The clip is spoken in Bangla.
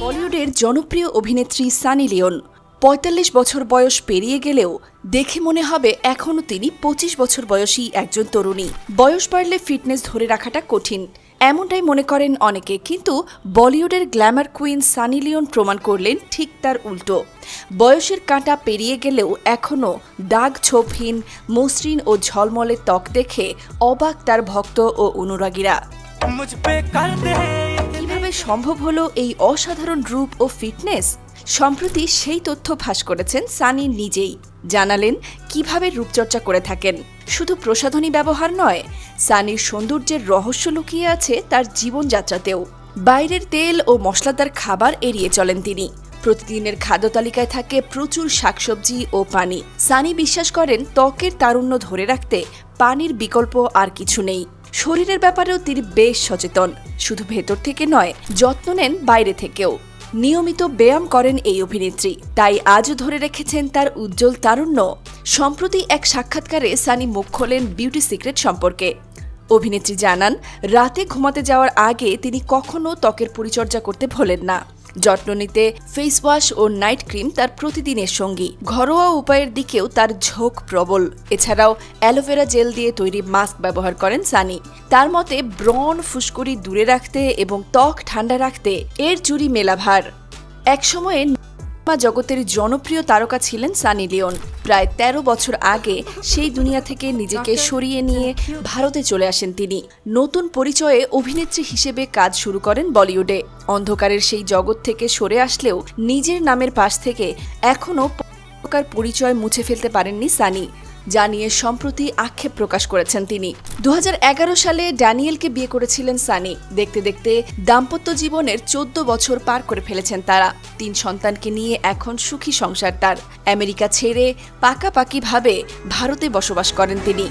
বলিউডের জনপ্রিয় অভিনেত্রী সানি লিওন। পঁয়তাল্লিশ বছর বয়স পেরিয়ে গেলেও দেখে মনে হবে এখনও তিনি পঁচিশ বছর বয়সী একজন তরুণী। বয়স বাড়লে ফিটনেস ধরে রাখাটা কঠিন। এমনটাই মনে করেন অনেকে, কিন্তু বলিউডের গ্ল্যামার কুইন সানি লিওন প্রমাণ করলেন ঠিক তার উল্টো। বয়সের কাঁটা পেরিয়ে গেলেও এখনও দাগ ছোপহীন, মসৃণ ও ঝলমলে ত্বক দেখে অবাক তার ভক্ত ও অনুরাগীরা। কীভাবে সম্ভব হলো এই অসাধারণ রূপ ও ফিটনেস? সম্প্রতি সেই তথ্য ফাঁস করেছেন সানি নিজেই। জানালেন কীভাবে রূপচর্চা করে থাকেন। শুধু প্রসাধনী ব্যবহার নয়, সানির সৌন্দর্যের রহস্য লুকিয়ে আছে তার জীবনযাত্রাতেও। বাইরের তেল ও মশলাদার খাবার এড়িয়ে চলেন তিনি। প্রতিদিনের খাদ্য তালিকায় থাকে প্রচুর শাকসবজি ও পানি। সানি বিশ্বাস করেন ত্বকের তারুণ্য ধরে রাখতে পানির বিকল্প আর কিছু নেই। শরীরের ব্যাপারেও তিনি বেশ সচেতন। শুধু ভেতর থেকে নয়, যত্ন নেন বাইরে থেকেও। নিয়মিত ব্যায়াম করেন এই অভিনেত্রী। তাই আজও ধরে রেখেছেন তার উজ্জ্বল তারুণ্য। সম্প্রতি এক সাক্ষাৎকারে সানি মুখ খোলেন বিউটি সিক্রেট সম্পর্কে। অভিনেত্রী জানান, রাতে ঘুমাতে যাওয়ার আগে তিনি কখনও ত্বকের পরিচর্যা করতে ভোলেন না। যত্ন নিতে ফেস ওয়াশ ও নাইট ক্রিম তার প্রতিদিনের সঙ্গী। ঘরোয়া উপায়ের দিকেও তার ঝোঁক প্রবল। এছাড়াও অ্যালোভেরা জেল দিয়ে তৈরি মাস্ক ব্যবহার করেন সানি। তার মতে ব্রন ফুসকুড়ি দূরে রাখতে এবং ত্বক ঠান্ডা রাখতে এর জুড়ি মেলাভার। একসময়ে সিনেমা জগতের জনপ্রিয় তারকা ছিলেন সানি লিওন। প্রায় ১৩ বছর আগে সেই দুনিয়া থেকে নিজেকে সরিয়ে নিয়ে ভারতে চলে আসেন তিনি। নতুন পরিচয়ে অভিনেত্রী হিসেবে কাজ শুরু করেন বলিউডে। অন্ধকারের সেই জগৎ থেকে সরে আসলেও নিজের নামের পাশ থেকে এখনও প্রকার পরিচয় মুছে ফেলতে পারেননি সানি। যা নিয়ে সম্প্রতি আক্ষেপ প্রকাশ করেছেন তিনি। দু হাজার এগারো সালে ড্যানিয়েলকে বিয়ে করেছিলেন সানি। দেখতে দেখতে দাম্পত্য জীবনের চোদ্দ বছর পার করে ফেলেছেন তারা। তিন সন্তানকে নিয়ে এখন সুখী সংসার তার। আমেরিকা ছেড়ে পাকাপাকিভাবে ভারতে বসবাস করেন তিনি।